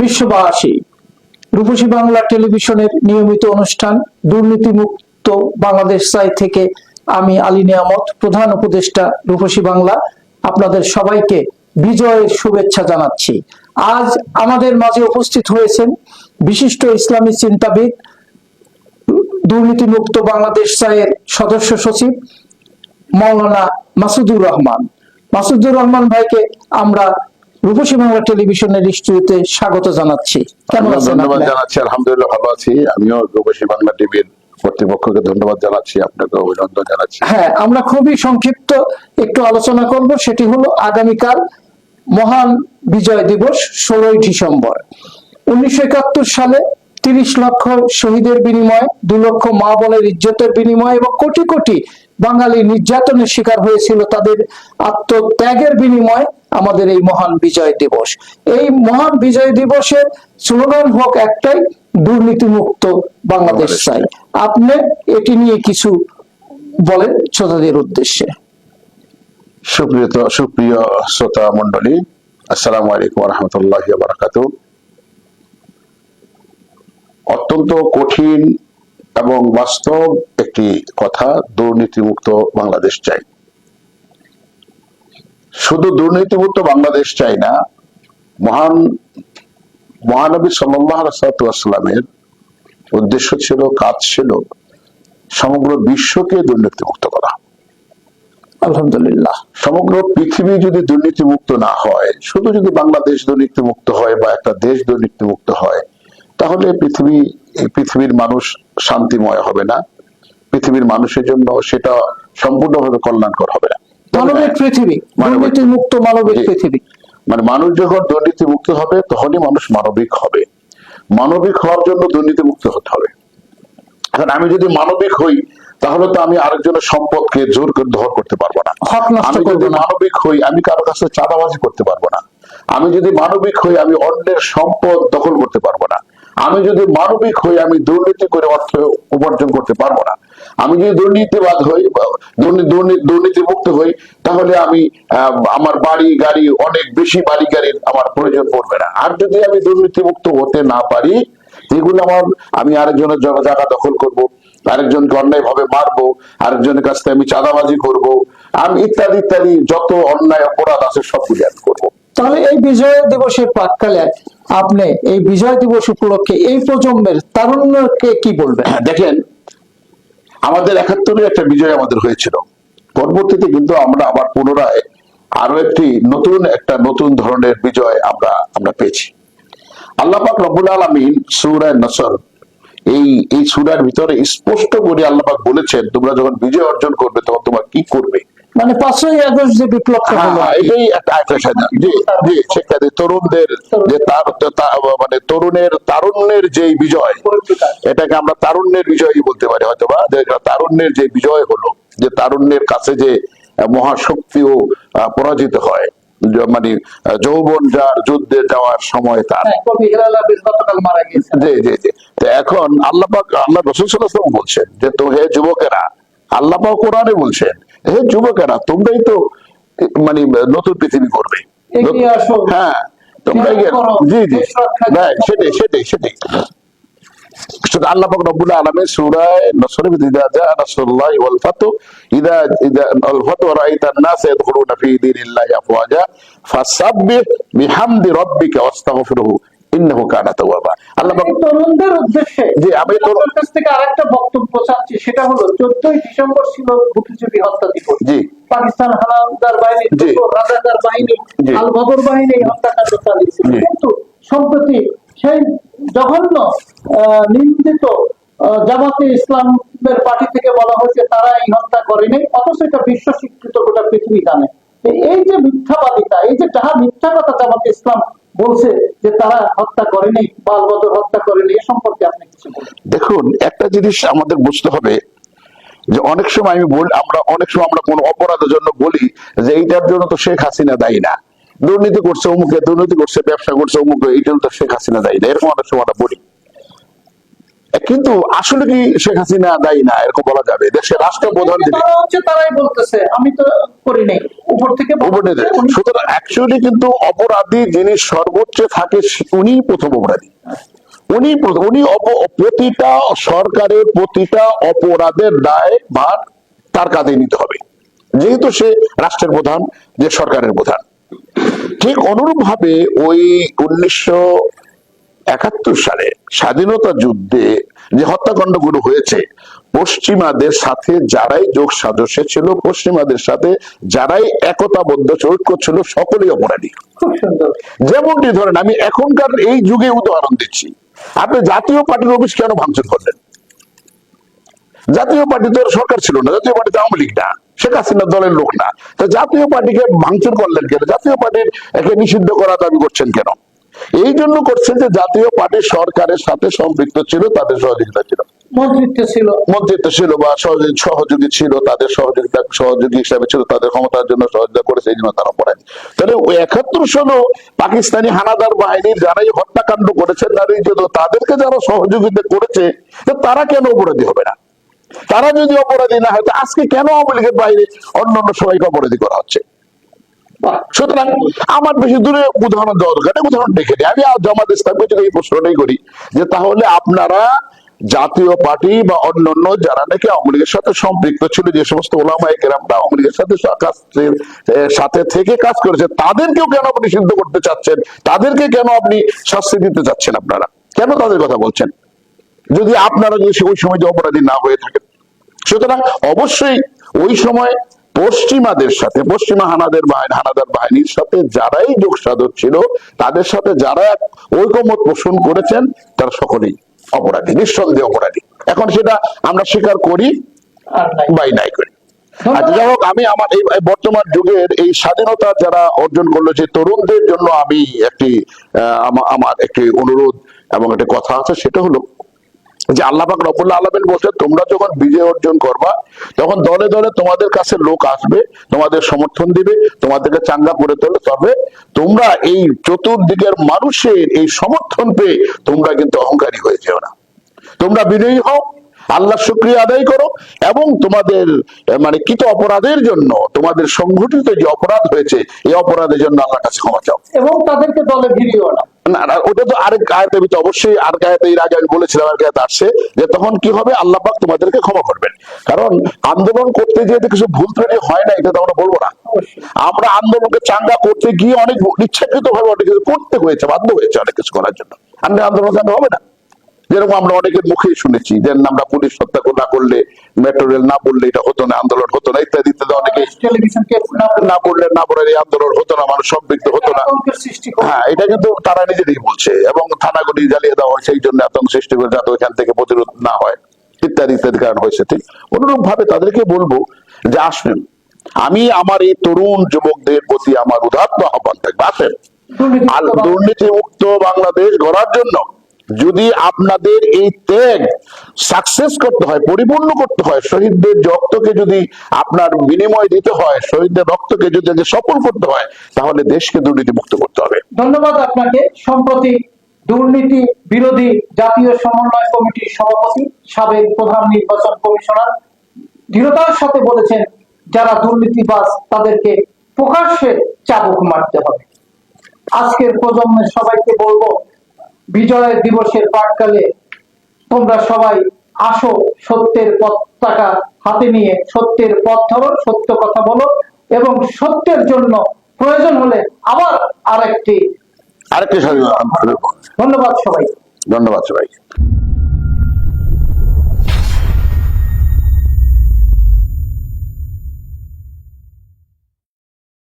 বিশ্ববাসী। রূপসী বাংলা টেলিভিশনের নিয়মিত অনুষ্ঠান দুর্নীতিমুক্ত বাংলাদেশ চাই থেকে আমি আলী নিয়ামত, প্রধান উপদেষ্টা রূপসী বাংলা, আপনাদের সবাইকে বিজয়ের শুভেচ্ছা জানাচ্ছি। আজ আমাদের মাঝে উপস্থিত হয়েছেন বিশিষ্ট ইসলামী চিন্তাবিদ, দুর্নীতিমুক্ত বাংলাদেশ চাইয়ের সদস্য সচিব মাওলানা মাসুদুর রহমান। মাসুদুর রহমান ভাইকে আমরা রূপসী বাংলা টেলিভিশনের স্টুডিওতে স্বাগত জানাচ্ছি। কেমন আছেন ধন্যবাদ জানাচ্ছি আলহামদুলিল্লাহ ভালো আছি। আমিও রূপসী বাংলা টিভির কর্তৃপক্ষকে ধন্যবাদ জানাচ্ছি আপনাকে অভিনন্দন জানাচ্ছি। হ্যাঁ আমরা খুবই সংক্ষিপ্ত একটু আলোচনা করব সেটি হলো আগামীকাল মহান বিজয় দিবস ষোলোই ডিসেম্বর। উনিশশো একাত্তর সালে তিরিশ লক্ষ শহীদের বিনিময়ে দু লক্ষ মা বোনের ইজ্জতের বিনিময়ে এবং কোটি কোটি বাঙালি নির্যাতনের শিকার হয়েছিল তাদের আত্মত্যাগের বিনিময়ে আমাদের এই মহান বিজয় দিবস। এই মহান বিজয় দিবসের স্লোগান হোক একটাই দুর্নীতিমুক্ত বাংলাদেশ চাই। আপনি এটি নিয়ে কিছু বলেন শ্রোতাদের উদ্দেশ্যে। সুপ্রিয় সুপ্রিয় শ্রোতা মন্ডলী আসসালামু আলাইকুম রহমতুল্লাহ বারাকাত অত্যন্ত কঠিন এবং বাস্তব একটি কথা দুর্নীতিমুক্ত বাংলাদেশ চাই। শুধু দুর্নীতিমুক্ত বাংলাদেশ চাই না মহান মহানবী সাল্লামের উদ্দেশ্য ছিল কাজ ছিল সমগ্র বিশ্বকে দুর্নীতিমুক্ত করা। আলহামদুলিল্লাহ। সমগ্র পৃথিবী যদি দুর্নীতিমুক্ত না হয় শুধু যদি বাংলাদেশ দুর্নীতিমুক্ত হয় বা একটা দেশ দুর্নীতিমুক্ত হয় তাহলে পৃথিবী এই পৃথিবীর মানুষ শান্তিময় হবে না। পৃথিবীর মানুষের জন্য সেটা সম্পূর্ণভাবে কল্যাণকর হবে না। মানবিক পৃথিবী দুর্নীতি মুক্ত মানবিক পৃথিবী। মানে মানুষ যখন দুর্নীতি মুক্ত হবে তখনই মানুষ মানবিক হবে। মানবিক হওয়ার জন্য দুর্নীতি মুক্ত হতে হবে। এখন আমি যদি মানবিক হই তাহলে তো আমি আরেকজনের সম্পদকে জোর করে ধর করতে পারব না। আমি যদি মানবিক হই আমি কারও কাছে চাঁদাবাজি করতে পারব না। আমি যদি মানবিক হই আমি অন্যের সম্পদ দখল করতে পারব না। আমি যদি মানবিক হই, আমি দুর্নীতি করে অর্থ উপার্জন করতে পারব না। আমি যদি দুর্নীতিবাদ হই বা দুর্নী- দুর্নী- দুর্নীতিমুক্ত হই, তাহলে আমি আমার বাড়ি, গাড়ি, অনেক বেশি বাড়ি, গাড়ির আমার প্রয়োজন পড়বে না। আর যদি আমি দুর্নীতিমুক্ত হতে না পারি, এগুলো আমার, আমি আরেকজনের জন্য জায়গা দখল করব, আরেকজনকে অন্যায় ভাবে মারবো, আরেকজনের কাছ থেকে আমি চাঁদাবাজি করব, আমি ইত্যাদি ইত্যাদি, যত অন্যায় অপরাধ আছে সবগুলি আমি করব। তাহলে এই বিজয় দিবসের প্রাককালে আপনি এই বিজয় দিবস উপলক্ষে এই প্রজন্মের তারুণ্যকে কি বলবেন? হ্যাঁ, দেখেন আমাদের একাত্তরের একটা বিজয় আমাদের হয়েছিল। পরবর্তীতে কিন্তু আমরা আবার পুনরায় আরও একটি নতুন একটা নতুন ধরনের বিজয় আমরা আমরা পেয়েছি। আল্লাহ পাক রব্বুল আলমিন সুরায় নসর এই এই সুরার ভিতরে স্পষ্ট করে আল্লাপাক বলেছেন তোমরা যখন বিজয় অর্জন করবে তখন তোমরা কি করবে? মানে পাঁচই আগস্ট যে বিপ্লবটা হ্যাঁ, হলো। হ্যাঁ, এটাই একটা সাজা। জি জি শিক্ষার্থী তরুণদের যে তার মানে তরুণের তারুণ্যের যে বিজয় এটাকে আমরা তারুণ্যের বিজয়ই বলতে পারি হয়তো বা তারুণ্যের যে বিজয় হলো যে তারুণ্যের কাছে যে মহাশক্তিও পরাজিত হয় মানে যৌবন যার যুদ্ধে যাওয়ার সময় তার। হ্যাঁ, জি জি জি। তো এখন আল্লাহ আল্লাহ রসুল বলছেন যে তো হে যুবকেরা আল্লাহ কোরআনে বলছেন হে যুবকেরা তোমরাই তো মানে নতুন পৃথিবী করবে। হ্যাঁ তোমরা ত্যাগ এগিয়ে- করো, জি জি। হ্যাঁ। সেটাই সেটাই সেটাই। আল্লাহ পাক রব্বুল আলামিন সূরা নসরের ভিতরে ইদা জা রাসূলুল্লাহ ওয়াল ফাতু ইদা ইদা আল ফাতু রাআইতান নাস ইয়াদখুলুনা ফি দীনিল্লাহি আফওয়াজা ফাসাব্বিহ বিহামদি রাব্বিকা ওয়াস্তাগফিরহু। ইন্নাহু কানা তাওয়াবা। আল্লাহ তরুণদের উদ্দেশ্যে জি, আমি তরুণ- কাছ থেকে আরেকটা বক্তব্য চাচ্ছি সেটা হলো চোদ্দই ডিসেম্বর ছিল বুদ্ধিজীবী হত্যা দিবস। জি। পাকিস্তান হানাদার বাহিনী রাজাকার বাহিনী আল বদর বাহিনী হত্যাকাণ্ড চালিয়েছিল কিন্তু সম্প্রতি সেই জঘন্য নিন্দিত জামাতে ইসলামের পার্টি থেকে বলা হয়েছে তারা এই হত্যা করেনি অথচ এটা বিশ্ব স্বীকৃত গোটা পৃথিবী জানে। এই যে মিথ্যাবাদিতা এই যে যাহা মিথ্যা কথা জামাতে ইসলাম বলছে যে তারা হত্যা করেনি বাল বদর হত্যা করেনি, এ সম্পর্কে আপনি কিছু দেখুন, একটা জিনিস আমাদের বুঝতে হবে যে অনেক সময় আমি বলি আমরা অনেক সময় আমরা কোনো অপরাধের জন্য বলি যে এইটার জন্য তো শেখ হাসিনা দায়ী না। দুর্নীতি করছে অমুকে, দুর্নীতি করছে, ব্যবসা করছে অমুকে এইটার তো শেখ হাসিনা দায়ী না। এরকম অনেক সময় আমরা বলি। কিন্তু আসলে কি শেখ হাসিনা দায়ী না এরকম বলা যাবে? দেশের রাষ্ট্রপ্রধান যিনি তারাই বলতেছে আমি তো করি নাই। উপর থেকে সুতরাং অ্যাকচুয়ালি কিন্তু অপরাধী যিনি সর্বোচ্চ থাকে উনি প্রথম অপরাধী। উনি উনি প্রতিটা সরকারের প্রতিটা অপরাধের দায় ভার তার কাঁধে নিতে হবে। যেহেতু সে রাষ্ট্রের প্রধান যে সরকারের প্রধান। ঠিক অনুরূপ ভাবে ওই উনিশশো একাত্তর সালে স্বাধীনতা যুদ্ধে যে হত্যাকাণ্ডগুলো হয়েছে পশ্চিমাদের সাথে যারাই যোগ সদস্য ছিল পশ্চিমাদের সাথে যারাই একতাবদ্ধ ঐক্য ছিল সকলেই অপরাধী। যেমনটি ধরেন আমি এখনকার এই যুগে উদাহরণ দিচ্ছি। আপনি জাতীয় পার্টির অফিস কেন ভাঙচুর করলেন? জাতীয় পার্টি তো সরকার ছিল না জাতীয় পার্টি তো আওয়ামী লীগ না শেখ হাসিনার দলের লোক না। তো জাতীয় পার্টিকে ভাঙচুর করলেন কেন? জাতীয় পার্টির একে নিষিদ্ধ করা দাবি করছেন কেন? এই জন্য করছেন যে জাতীয় পার্টি সরকারের সাথে সম্পৃক্ত ছিল তাদের সহযোগিতা ছিল। মন্ত্রিত্ব ছিল। মন্ত্রিত্ব ছিল বা সহযোগী ছিল তাদের সহযোগিতা সহযোগী হিসাবে ছিল তাদের ক্ষমতার জন্য সহযোগিতা করেছে এই জন্য তারা অপরাধী তাহলে ওই একাত্তর সালে পাকিস্তানি হানাদার বাহিনীর যারাই হত্যাকাণ্ড করেছেন নারী তাদেরকে যারা সহযোগিতা করেছে তারা কেন অপরাধী হবে না? তারা যদি অপরাধী না হয় আজকে কেন আওয়ামী লীগের বাইরে অন্য অন্য সবাইকে অপরাধী করা হচ্ছে? সুতরাং আমার বেশি দূরে উদাহরণ দরকার উদাহরণ দেখে। আমি এই প্রশ্নটাই করি যে, তাহলে আপনারা জাতীয় পার্টি বা অন্যান্য যারা নাকি সাথে সম্পৃক্ত ছিল, যে সমস্ত লীগের সাথে সাথে থেকে কাজ করেছে, তাদেরকেও কেন আপনি সিদ্ধ করতে চাচ্ছেন? তাদেরকে কেন আপনি শাস্তি দিতে চাচ্ছেন আপনারা? কেন তাদের কথা বলছেন? যদি আপনারা যদি ওই সময় যে অপরাধী না হয়ে থাকেন। সুতরাং অবশ্যই ওই সময় পশ্চিমাদের সাথে পশ্চিমা হানাদের বাহিনী হানাদার বাহিনীর সাথে যারাই যোগ সাধক ছিল তাদের সাথে যারা ঐকমত পোষণ করেছেন তারা সকলেই অপরাধী নিঃসন্দেহে অপরাধী। এখন সেটা আমরা স্বীকার করি বাই নাই। করি। আচ্ছা যাই হোক আমি আমার এই এই বর্তমান যুগের এই স্বাধীনতা যারা অর্জন করল যে তরুণদের জন্য আমি একটি আহ, আমার একটি অনুরোধ এবং একটি কথা আছে সেটা হলো যে আল্লাহ পাক আলমেন আলামিন বলছে, তোমরা যখন বিজয় অর্জন করবা, তখন দলে দলে তোমাদের কাছে লোক আসবে, তোমাদের সমর্থন দিবে, তোমাদেরকে চাঙ্গা করে তোলে। তবে তোমরা এই চতুর্দিকের মানুষের এই সমর্থন পেয়ে তোমরা কিন্তু অহংকারী হয়ে যেও না। তোমরা বিজয়ী হও। আল্লাহ শুক্রিয়া আদায় করো এবং তোমাদের মানে কৃত অপরাধের জন্য তোমাদের সংঘটিত যে অপরাধ হয়েছে এই অপরাধের জন্য আল্লাহর কাছে ক্ষমা চাও। এবং তাদেরকে দলে ভিড়িও না। ওটা তো আরেক আয়াতের ভিতরে অবশ্যই আর এর আগে আমি বলেছিলাম আর আসছে যে তখন কি হবে? আল্লাহ পাক তোমাদেরকে ক্ষমা করবেন। কারণ আন্দোলন করতে গিয়ে কিছু ভুল ত্রুটি হয় না এটা তো আমরা বলব না। আমরা আন্দোলনকে চাঙ্গা করতে গিয়ে অনেক ইচ্ছাকৃত ভাবে অনেক কিছু করতে হয়েছে বাধ্য হয়েছে অনেক কিছু করার জন্য। আমরা আন্দোলন চাঙ্গা হবে না। যেরকম আমরা অনেকের মুখেই শুনেছি যে আমরা পুলিশ হত্যা না করলে মেট্রো রেল না পড়লে এটা হতো না আন্দোলন হতো না ইত্যাদি ইত্যাদি অনেকে না পড়লে না পড়লে এই আন্দোলন হতো না মানুষ সম্পৃক্ত হতো না। হ্যাঁ এটা কিন্তু তারা নিজেরাই বলছে এবং থানাগুলি জ্বালিয়ে দেওয়া হয় সেই জন্য আতঙ্ক সৃষ্টি করে যাতে ওইখান থেকে প্রতিরোধ না হয় ইত্যাদি ইত্যাদি কারণ হয়েছে ঠিক? অনুরূপ ভাবে তাদেরকে বলব যে আসেন আমি আমার এই তরুণ যুবকদের প্রতি আমার উদাত্ত আহ্বান থাকবে আসেন। দুর্নীতি মুক্ত বাংলাদেশ গড়ার জন্য যদি আপনাদের এই ত্যাগ সাকসেস করতে হয়, পরিপূর্ণ করতে হয়, শহীদদের রক্তকে যদি আপনার বিনিময় দিতে হয়, শহীদদের রক্তকে যদি সফল করতে হয়, তাহলে দেশকে দুর্নীতি মুক্ত করতে হবে। ধন্যবাদ আপনাকে। সম্প্রতি দুর্নীতি বিরোধী জাতীয় সমন্বয় কমিটির সভাপতি সাবেক প্রধান নির্বাচন কমিশনার দৃঢ়তার সাথে বলেছেন, যারা দুর্নীতিবাজ, তাদেরকে প্রকাশ্যে চাবুক মারতে হবে। আজকের প্রজন্মের সবাইকে বলব বিজয় দিবসের প্রাককালে তোমরা সবাই আসো সত্যের পতাকা হাতে নিয়ে সত্যের পথ ধরো সত্য কথা বলো এবং সত্যের জন্য প্রয়োজন হলে আবার আরেকটি আরেকটি ধন্যবাদ সবাই ধন্যবাদ সবাই